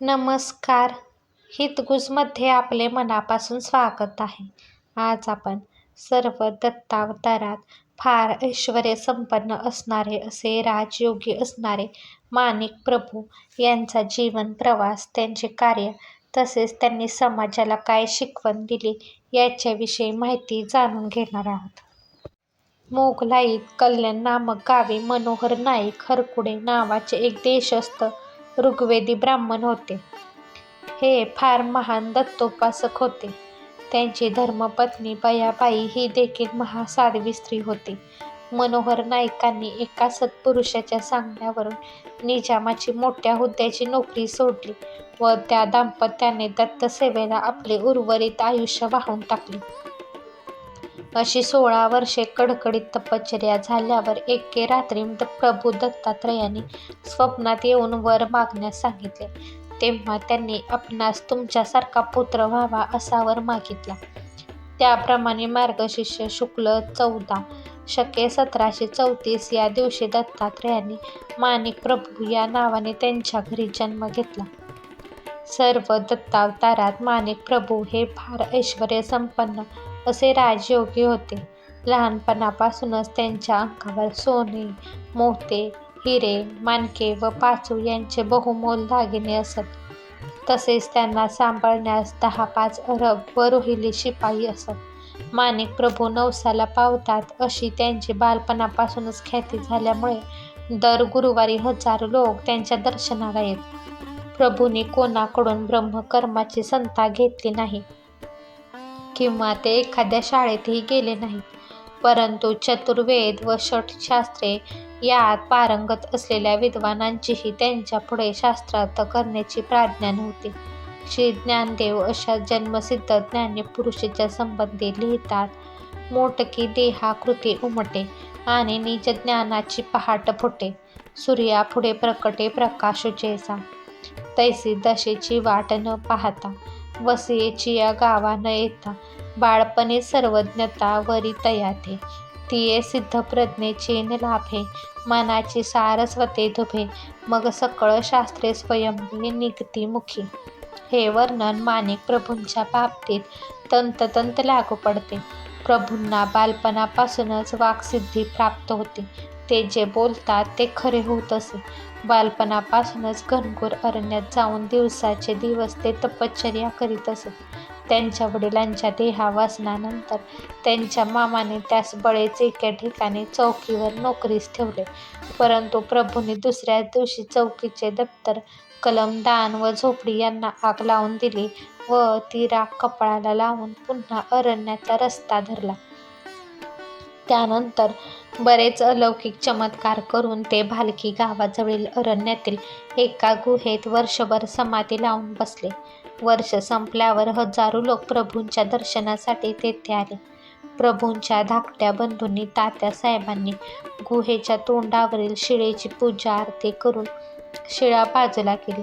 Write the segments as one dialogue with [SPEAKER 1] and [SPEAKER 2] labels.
[SPEAKER 1] नमस्कार हितगुजमध्ये आपले मनापासून स्वागत आहे. आज आपण सर्व दत्तावतारात फार ऐश्वर्यसंपन्न असणारे असे राजयोगी असणारे माणिक प्रभू यांचा जीवन प्रवास, त्यांचे कार्य तसेच त्यांनी समाजाला काय शिकवण दिली याच्याविषयी माहिती जाणून घेणार आहोत. मोगलाईत कल्याण नामक गावी मनोहर नाईक हरकुडे नावाचे एक देशस्थ ऋग्वेदी ब्राह्मण होते. हे फार महान दत्तोपासक होते. त्यांची धर्मपत्नी बयाबाई ही देखील महासाध्वी स्त्री होती. मनोहर नायकांनी एका सत्पुरुषाच्या सांगण्यावरून निजामाची मोठ्या हुद्द्याची नोकरी सोडली व त्या दाम्पत्याने दत्तसेवेला आपले उर्वरित आयुष्य वाहून टाकले. अशी सोळा वर्षे कडकडीत तपश्चर्या झाल्यावर एके रात्री प्रभू दत्तात्रयांनी स्वप्नात येऊन वर मागण्यास सांगितले. तेव्हा त्यांनी आपणास तुमच्यासारखा पुत्र व्हावा असा वर मागितला. त्याप्रमाणे मार्गशीर्ष शुक्ल चौदा शके सतराशे चौतीस या दिवशी दत्तात्रयांनी माणिक प्रभू या नावाने त्यांच्या घरी जन्म घेतला. सर्व दत्तावतारात माणिक प्रभू हे फार ऐश्वर्यसंपन्न असे राजयोगी होते. लहानपणापासूनच त्यांच्या अंगावर सोने, मोते हिरे, मानके व पाचू यांचे बहुमोल दागिने असत. तसेच त्यांना सांभाळण्यास दहा-पाच अरब व रोहिली शिपाई असत. माणिक प्रभू नवसाला पावतात अशी त्यांची बालपणापासूनच ख्याती झाल्यामुळे दर गुरुवारी हजारो लोक त्यांच्या दर्शनाला येत. प्रभूंनी कोणाकडून ब्रह्मकर्माची संता घेतली नाही किंवा ते एखाद्या शाळेतही गेले नाहीत. परंतु चतुर्वेद व षटशास्त्रे यात पारंगत असलेल्या विद्वानांचीही त्यांच्यापुढे शास्त्रार्थ करण्याची प्राज्ञा नव्हती. श्री ज्ञानदेव अशा जन्मसिद्ध ज्ञानीपुरुषाच्या संबंधी लिहितात मोटकी देहाकृती उमटे आणि निज ज्ञानाची पहाट फुटे. सूर्यापुढे प्रकटे प्रकाश जैसा, तैसी दशेची वाट न पाहता, वसयेची या गावा न येता, बाळपणी सर्वज्ञता वरी तयाथे, तिये सिद्ध प्रज्ञेचे लाभे, मनाची सारस्वते धुभे मग सकळ शास्त्रे स्वयंभे निगती मुखी. हे वर्णन माणिक प्रभूंच्या बाबतीत तंततंत लागू पडते. प्रभूंना बालपणापासूनच वाक्सिद्धी प्राप्त होते ते जे बोलतात ते खरे होत असे. बालपणापासूनच घनघोर अरण्यात जाऊन दिवसाचे दिवस ते तपश्चर्या करीत असत. त्यांच्या वडिलांच्या देहावसानानंतर त्यांच्या मामाने त्यास बळेच एके ठिकाणी चौकीवर नोकरीस ठेवले. परंतु प्रभूने दुसऱ्याच दिवशी चौकीचे दप्तर, कलम, दान व झोपडी यांना आग लावून दिली व ती राख कपाळाला लावून पुन्हा अरण्याचा रस्ता धरला. त्यानंतर बरेच अलौकिक चमत्कार करून ते भालकी गावाजवळील अरण्यातील एका गुहेत वर्षभर समाधी लावून बसले. वर्ष संपल्यावर हजारो लोक प्रभूंच्या दर्शनासाठी तेथे आले. प्रभूंच्या धाकट्या बंधूंनी तात्या साहेबांनी गुहेच्या तोंडावरील शिळेची पूजा-आरती करून शिळा बाजूला केली.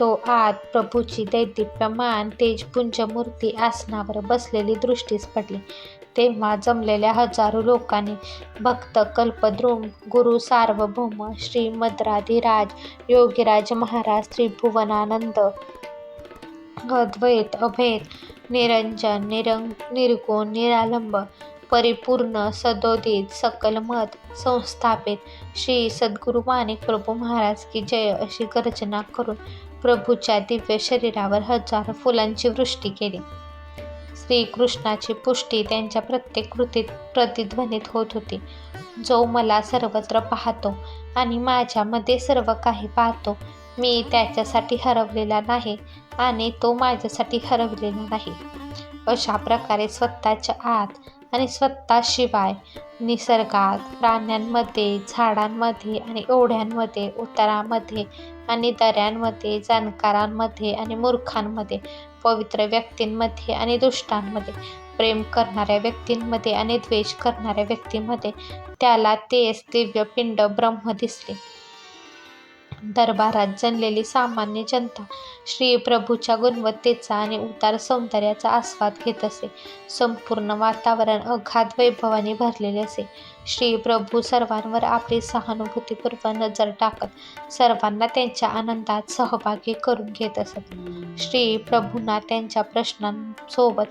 [SPEAKER 1] तो आत प्रभूची दैदिप्यमान तेजपुंज मूर्ती आसनावर बसलेली दृष्टीस पडली. तेव्हा जमलेल्या हजारो लोकांनी भक्त कल्पद्रुम, गुरु सार्वभौम श्री मद्राधिराज योगीराज महाराज त्रिभुवनानंद, अद्वैत, अभेद, निरंजन, निर्गुण, निरालंब, परिपूर्ण, सदोदित, सकल मत संस्थापित श्री सद्गुरू माणिक प्रभू महाराज की जय अशी गर्जना करून प्रभूच्या दिव्य शरीरावर हजारो फुलांची वृष्टी केली. श्रीकृष्णाची पुष्टी त्यांच्या प्रत्येक कृतीत प्रतिध्वनित होत होती. जो मला सर्वत्र पाहतो आणि माझ्यामध्ये सर्व काही पाहतो, मी त्याच्यासाठी हरवलेला नाही आणि तो माझ्यासाठी हरवलेला नाही. अशा प्रकारे स्वतःच्या आत आणि स्वतःशिवाय निसर्गात, प्राण्यांमध्ये, झाडांमध्ये आणि ओढ्यांमध्ये, उतारांमध्ये आणि दऱ्यांमध्ये, जाणकारांमध्ये आणि मूर्खांमध्ये, पवित्र व्यक्तींमध्ये आणि दुष्टांमध्ये, प्रेम करणाऱ्या व्यक्तींमध्ये आणि द्वेष करणाऱ्या व्यक्तींमध्ये त्याला तेच दिव्य पिंड ब्रह्म दिसले. दरबारात जणलेली सामान्य जनता श्री प्रभूच्या गुणवत्तेचा आणि उदार सौंदर्याचा आस्वाद घेत असे. संपूर्ण वातावरण अगाध वैभवाने भरलेले असे. श्री प्रभू सर्वांवर आपली सहानुभूतीपूर्व नजर टाकत सर्वांना त्यांच्या आनंदात सहभागी करून घेत असत. श्री प्रभूंना त्यांच्या प्रश्नांसोबत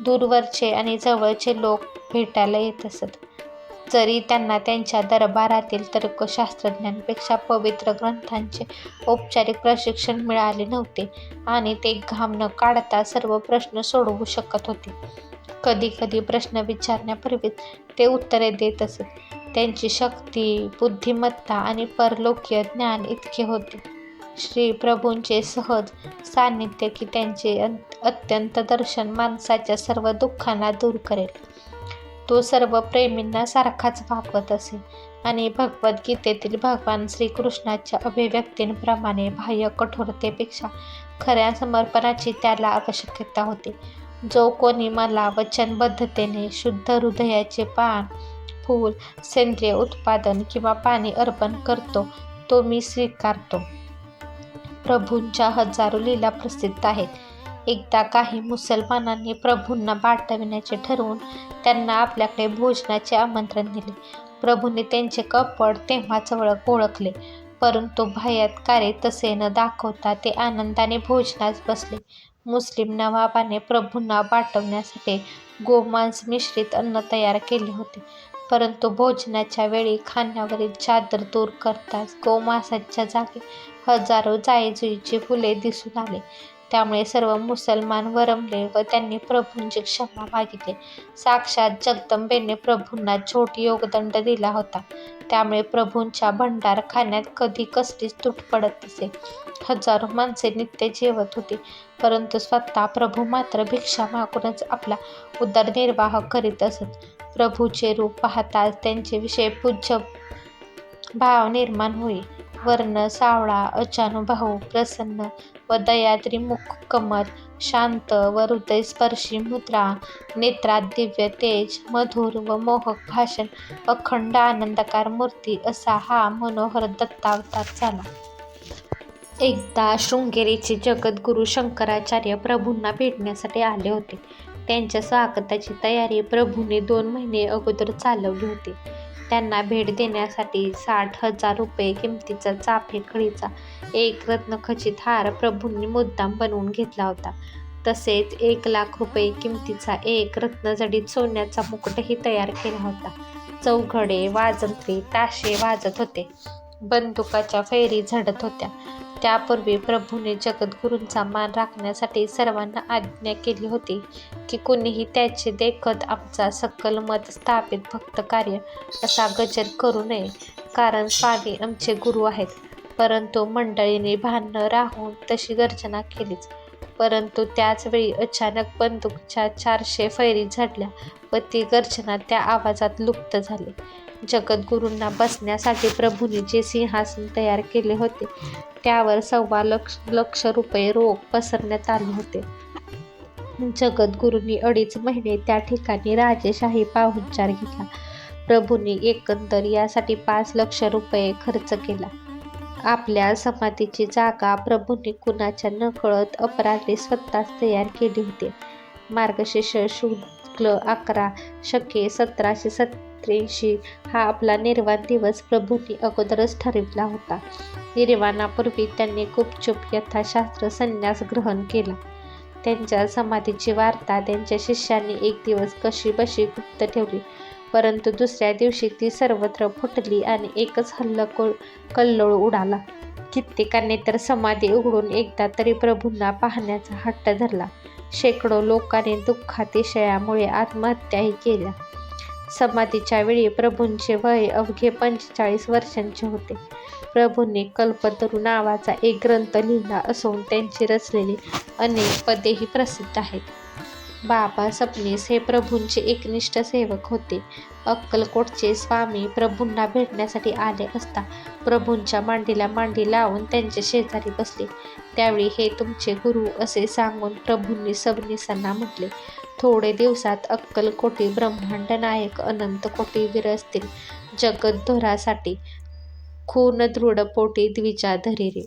[SPEAKER 1] दूरवरचे आणि जवळचे लोक भेटायला येत असत. जरी त्यांना त्यांच्या दरबारातील तर्कशास्त्रज्ञांपेक्षा पवित्र ग्रंथांचे औपचारिक प्रशिक्षण मिळाले नव्हते आणि ते घाम न काढता सर्व प्रश्न सोडवू शकत होते. कधी कधी प्रश्न विचारण्यापूर्वीच ते उत्तरे देत असत. त्यांची शक्ती, बुद्धिमत्ता आणि परलोकीय ज्ञान इतके होते. श्री प्रभूंचे सहज सान्निध्य की त्यांचे अत्यंत दर्शन माणसाच्या सर्व दुःखांना दूर करेल. तो सर्व प्रेमींना सारखाच भागवत असे आणि भगवद्गीतेतील भगवान श्रीकृष्णाच्या अभिव्यक्तींप्रमाणे बाह्य कठोरतेपेक्षा खऱ्या समर्पणाची त्याला आवश्यकता होती. जो कोणी मला वचनबद्धतेने शुद्ध हृदयाचे पान, फूल, सेंद्रिय उत्पादन किंवा पाणी अर्पण करतो तो मी स्वीकारतो. प्रभूंच्या हजारो लीला प्रसिद्ध आहेत. एकदा काही मुसलमानांनी प्रभूंना बाटविण्याचे ठरवून त्यांना आपल्याकडे भोजनाचे आमंत्रण दिले. प्रभूंनी त्यांचे कपड तेव्हाच ओळखले, परंतु बाह्यकार्ये तसे न दाखवता ते आनंदाने भोजनास बसले. मुस्लिम नवाबाने प्रभूंना बाटवण्यासाठी गोमांस मिश्रित अन्न तयार केले होते, परंतु भोजनाच्या वेळी खाण्यावरील चादर दूर करताच गोमांसाच्या जागी हजारो जायजुईची फुले दिसून आली. त्यामुळे सर्व मुसलमान वरमले व त्यांनी प्रभूंची क्षमा मागितली. साक्षात जगदंबेने प्रभूंना छोट योगदंड दिला होता, त्यामुळे प्रभूंच्या भंडारखान्यात कधी कसलीच तूट पडत नसे. हजारो माणसे नित्य जेवत होती, परंतु स्वतः प्रभू मात्र भिक्षा मागूनच आपला उदरनिर्वाह करीत असत. प्रभूचे रूप पाहताच त्यांच्याविषयी पूज्य भाव निर्माण होई. वर्ण सावळा, अचानुभाऊ प्रसन्न व दयाद्री मुख कमल, शांत व हृदयस्पर्शी मुद्रा, नेत्रात दिव्य तेज, मधुर व मोहक भाषण, अखंड आनंदकार मूर्ती असा हा मनोहर दत्तावतार झाला. एकदा शृंगेरीचे जगद्गुरू शंकराचार्य प्रभूंना भेटण्यासाठी आले होते. त्यांच्या स्वागताची तयारी प्रभूने दोन महिने अगोदर चालवली होती. त्यांना भेट देण्यासाठी साठ हजार रुपये किमतीचा चाफे कळीचा एक रत्नखचित हार प्रभूंनी मुद्दाम बनवून घेतला होता. तसेच एक लाख रुपये किमतीचा एक रत्नजडीत सोन्याचा मुकुटही तयार केला होता. चौघडे, वाजंत्री, ताशे वाजत होते. बंदुकाच्या फैरी झडत होत्या. त्यापूर्वी प्रभूने जगद्गुरूंचा मान राखण्यासाठी सर्वांना आज्ञा केली होती की कुणीही त्याचे देखत आमचा सकल मत स्थापित भक्त कार्य असा गजर करू नये, कारण स्वामी आमचे गुरु आहेत. परंतु मंडळीने भान न राहून तशी गर्जना केलीच. परंतु त्याचवेळी अचानक बंदूकच्या चारशे फैरी झडल्या व ती गर्जना त्या आवाजात लुप्त झाले जगद्गुरूंना बसण्यासाठी प्रभूंनी जे सिंहासन तयार केले होते त्यावर सव्वा लक्ष रुपये रोख पसरण्यात आले होते. जगद्गुरूंनी अडीच महिने त्या ठिकाणी राजेशाही पाहुणचार घेतला. प्रभूंनी एकंदर यासाठी पाच लक्ष रुपये खर्च केला. आपल्या समाधीची जागा प्रभूंनी कुणाच्या नकळत अपराधी स्वतःच तयार केली होती. मार्गशीर्ष शुक्ल अकरा शके सतराशे सत्त्याऐंशी हा आपला निर्वाण दिवस प्रभूंनी अगोदरच ठरविला होता. निर्वाणापूर्वी त्यांनी गुपचूप यथाशास्त्र संन्यास ग्रहण केला. त्यांच्या समाधीची वार्ता त्यांच्या शिष्यांनी एक दिवस कशी बशी गुप्त ठेवली, परंतु दुसऱ्या दिवशी ती सर्वत्र फुटली आणि एकच कल्लोळ उडाला. कित्येकांनी तर समाधी उघडून एकदा तरी प्रभूंना पाहण्याचा हट्ट धरला. शेकडो लोकांनी दुःखातिशयामुळे आत्महत्याही केल्या. समाधीच्या वेळी प्रभूंचे वय अवघे पंचेचाळीस वर्षांचे होते. प्रभूंनी कल्पतरू नावाचा एक ग्रंथ लिहिला असून त्यांची रचलेली अनेक पदेही प्रसिद्ध आहेत. बाबा सबनीस हे प्रभूंचे एकनिष्ठ सेवक होते. अक्कलकोटचे स्वामी प्रभूंना भेटण्यासाठी आले असता प्रभूंच्या मांडीला मांडी लावून त्यांच्या शेजारी बसले. त्यावेळी हे तुमचे गुरु असे सांगून प्रभूंनी सबनीसांना म्हटले, थोडे दिवसात अक्कलकोटी ब्रह्मांड नायक अनंत कोटी विरजतील जगद्धोरासाठी खून दृढ पोटी द्विजा धरिरे